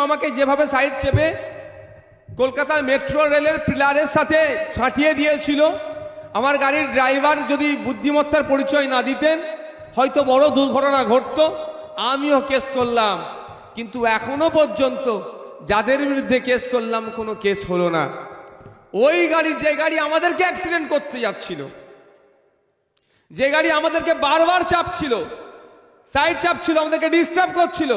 আমাকে যেভাবে সাইড চেপে কলকাতার মেট্রো রেলের পিলারের সাথে ছাঁটিয়ে দিয়েছিল, আমার গাড়ির ড্রাইভার যদি বুদ্ধিমত্তার পরিচয় না দিতেন, হয়তো বড় দুর্ঘটনা ঘটতো, আমিও কেস করলাম। কিন্তু এখনও পর্যন্ত যাদের বিরুদ্ধে কেস করলাম, কোনো কেস হলো না। ওই গাড়ি, যে গাড়ি আমাদেরকে অ্যাক্সিডেন্ট করতে যাচ্ছিল, যে গাড়ি আমাদেরকে বারবার চাপছিল সাইড চাপছিল, আমাদেরকে ডিস্টার্ব করছিল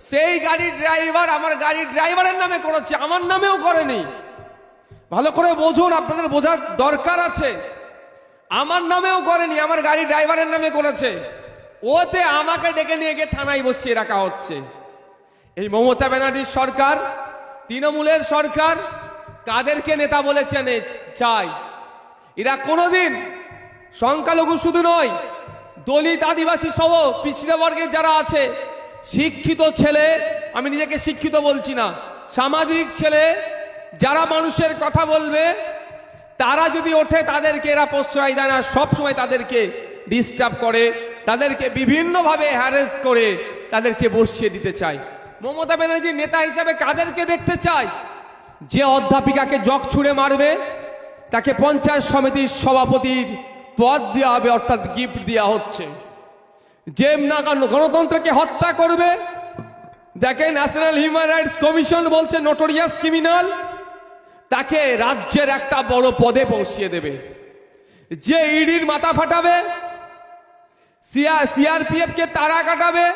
সেই গাড়ির ড্রাইভার আমার গাড়ির ড্রাইভারের নামে করেছে, আমার নামেও করেনি। ভালো করে বুঝুন, আপনাদের বোঝার দরকার আছে। আমার নামেও করেনি, আমার গাড়ি ড্রাইভারের নামে করেছে। ওতে আমাকে ডেকে নিয়ে গিয়ে থানায় বসিয়ে রাখা হচ্ছে। এই মমতা ব্যানার্জির সরকার, তৃণমূলের সরকার কাদেরকে নেতা বলে চেনে চাই। এরা কোনোদিন সংখ্যালঘু শুধু নয়, দলিত আদিবাসী সহ পিছিয়ে বর্গের যারা আছে শিক্ষিত ছেলে, আমি নিজেকে শিক্ষিত বলছি না। সামাজিক ছেলে, যারা মানুষের কথা বলবে, তারা যদি ওঠে, তাদেরকে এরা প্রশ্রয় দেয় না। সবসময় তাদেরকে ডিস্টার্ব করে, তাদেরকে বিভিন্নভাবে হ্যারেস করে, তাদেরকে বসিয়ে দিতে চায়। মমতা ব্যানার্জি নেতা হিসাবে কাদেরকে দেখতে চায়? যে অধ্যাপিকাকে জগ ছুঁড়ে মারবে, তাকে পঞ্চায়েত সমিতির সভাপতির পদ দেওয়া হবে, অর্থাৎ গিফট দেওয়া হচ্ছে। যে না গণতন্ত্রকে হত্যা করবে। দেখে ন্যাশনাল হিউম্যান রাইটস কমিশন বলছে নোটোরিয়াস ক্রিমিনাল তাকে রাজ্যের একটা বড় পদে পৌঁছিয়ে দেবে। যে ইডির মাথা ফাটাবে সিআরপিএফ কে তারা কাটাবে,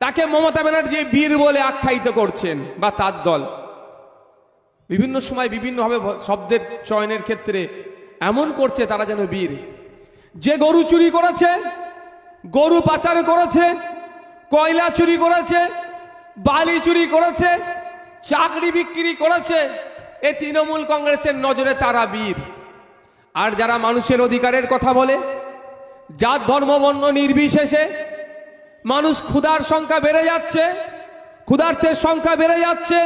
তাকে মমতা ব্যানার্জি বীর বলে আখ্যায়িত করছেন বা তার দল। বিভিন্ন সময় বিভিন্নভাবে শব্দের চয়নের ক্ষেত্রে এমন করছে তারা যেন বীর। যে গরু চুরি করেছে গরু পাচার করেছে, কয়লা চুরি করেছে, বালি চুরি করেছে, চাকরি বিক্রি করেছে। এ তৃণমূল কংগ্রেসের নজরে তারা বীর। আর যারা মানুষের অধিকারের কথা বলে, জাত, ধর্ম, বর্ণ নির্বিশেষে মানুষ ক্ষুধার সংখ্যা বেড়ে যাচ্ছে, ক্ষুধার্তের সংখ্যা বেড়ে যাচ্ছে,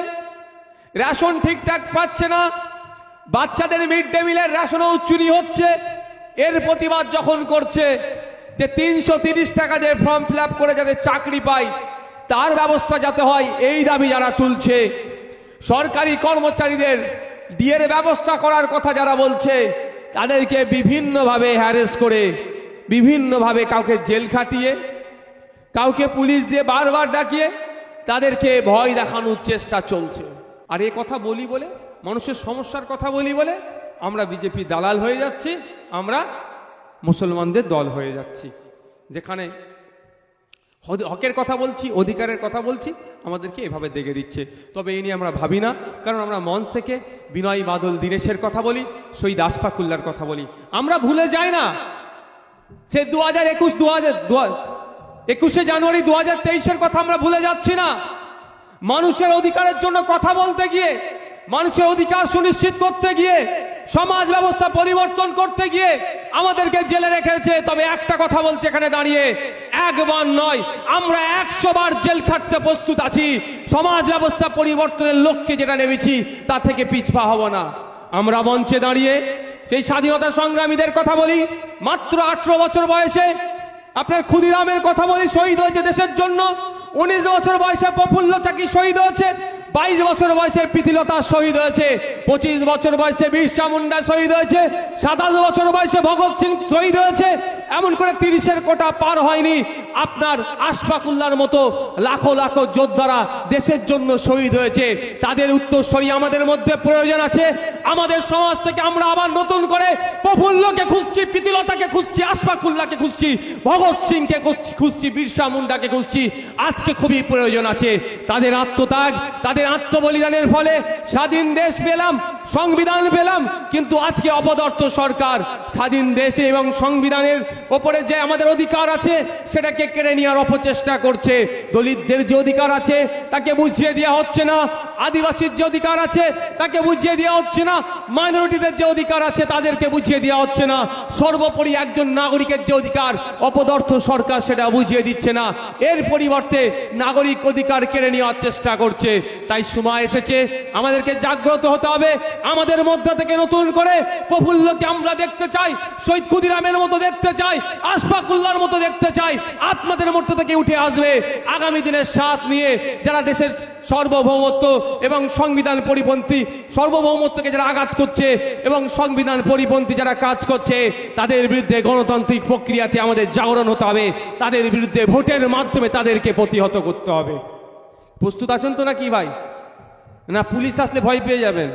রেশন ঠিকঠাক পাচ্ছে না, বাচ্চাদের মিড ডে মিলের রেশনও চুরি হচ্ছে, এর প্রতিবাদ যখন করছে যে তিনশো টাকা দিয়ে ফর্ম ফিল করে যাতে চাকরি পায় তার ব্যবস্থা যাতে হয়, এই দাবি যারা তুলছে। সরকারি কর্মচারীদের ডিএর ব্যবস্থা করার কথা যারা বলছে, তাদেরকে বিভিন্নভাবে হ্যারেস করে, বিভিন্নভাবে কাউকে জেল খাটিয়ে, কাউকে পুলিশ দিয়ে বারবার ডাকিয়ে, তাদেরকে ভয় দেখানোর চেষ্টা চলছে। আর এ কথা বলি বলে, মানুষের সমস্যার কথা বলি বলে, আমরা বিজেপি দালাল হয়ে যাচ্ছি, আমরা মুসলমানদের দল হয়ে যাচ্ছি। যেখানে হকের কথা বলছি, অধিকারের কথা বলছি, আমাদেরকে এভাবে দেখে দিচ্ছে। তবে এই নিয়ে আমরা ভাবি না, কারণ আমরা মঞ্চ থেকে বিনয় বাদল দীনেশের কথা বলি, শহীদ আশফাকুল্লার কথা বলি। আমরা ভুলে যাই না! সে দু হাজার একুশ দু হাজার একুশে জানুয়ারি দু হাজার তেইশের কথা আমরা ভুলে যাচ্ছি না। মানুষের অধিকারের জন্য কথা বলতে গিয়ে, মানুষের অধিকার সুনিশ্চিত করতে গিয়ে, সমাজ ব্যবস্থা পরিবর্তন করতে গিয়ে আমাদেরকে জেলে রেখেছে, তবে একটা কথা বলছে এখানে দাঁড়িয়ে। একবার নয়, আমরা একশো বার জেল খাটতে প্রস্তুত আছি। সমাজ ব্যবস্থা পরিবর্তনের লক্ষ্যে যেটা নেমেছি, তা থেকে পিছপা হব না। আমরা মঞ্চে দাঁড়িয়ে সেই স্বাধীনতা সংগ্রামীদের কথা বলি। মাত্র আঠারো বছর বয়সে আপনার ক্ষুদিরামের কথা বলি, শহীদ হয়েছে দেশের জন্য। উনিশ বছর বয়সে প্রফুল্ল চাকি শহীদ হয়েছে? বাইশ বছর বয়সে প্রীতিলতা শহীদ হয়েছে, পঁচিশ বছর বয়সে বিরসা মুন্ডা শহীদ হয়েছে, সাতাশ বছর বয়সে ভগৎ সিং শহীদ হয়েছে, এমন করে তিরিশের কোটা পার হয়নি। আপনার আশফাকুল্লার মতো লাখো লাখো যোদ্ধারা দেশের জন্য শহীদ হয়েছে। তাদের উত্তরসরি আমাদের মধ্যে প্রয়োজন আছে। আমাদের সমাজ থেকে আমরা আবার নতুন করে প্রফুল্লকে খুঁজছি, প্রীতিলতাকে খুঁজছি, আশফাকুল্লাহকে খুঁজছি, ভগৎ সিংকে খুঁজছি, বিরসা মুন্ডাকে খুঁজছি। আজকে খুবই প্রয়োজন আছে। তাদের আত্মত্যাগ, তাদের আত্মবলিদানের ফলে স্বাধীন দেশ পেলাম। সংবিধান পেলাম, কিন্তু আজকে অপদর্থ সরকার স্বাধীন দেশে এবং সংবিধানের ওপরে যে আমাদের অধিকার আছে, সেটাকে কেড়ে নেওয়ার অপচেষ্টা করছে। দলিতদের যে অধিকার আছে, তাকে বুঝিয়ে দেওয়া হচ্ছে না। আদিবাসীর যে অধিকার আছে, তাকে বুঝিয়ে দেওয়া হচ্ছে না। মাইনরিটিদের যে অধিকার আছে, তাদেরকে বুঝিয়ে দেওয়া হচ্ছে না। সর্বোপরি একজন নাগরিকের যে অধিকার, অপদর্থ সরকার সেটা বুঝিয়ে দিচ্ছে না। এর পরিবর্তে নাগরিক অধিকার কেড়ে নেওয়ার চেষ্টা করছে। তাই সময় এসেছে, আমাদেরকে জাগ্রত হতে হবে। আমাদের মধ্যে থেকে নতুন করে প্রফুল্লকে আমরা দেখতে চাই, শহীদ ক্ষুদিরামের মতো দেখতে চাই আশফাকুল্লার মতো দেখতে চাই। আপনাদের মধ্যে থেকে উঠে আসবে। আগামী দিনের সাথ নিয়ে যারা দেশের সার্বভৌমত্ব এবং সংবিধান পরিপন্থী, সর্বভৌমত্বকে যারা আঘাত করছে এবং সংবিধান পরিপন্থী যারা কাজ করছে, তাদের বিরুদ্ধে গণতান্ত্রিক প্রক্রিয়াতে আমাদের জাগরণ হতে হবে। তাদের বিরুদ্ধে ভোটের মাধ্যমে তাদেরকে প্রতিহত করতে হবে। প্রস্তুত আছেন তো নাকি ভাই? না, পুলিশ আসলে ভয় পেয়ে যাবেন।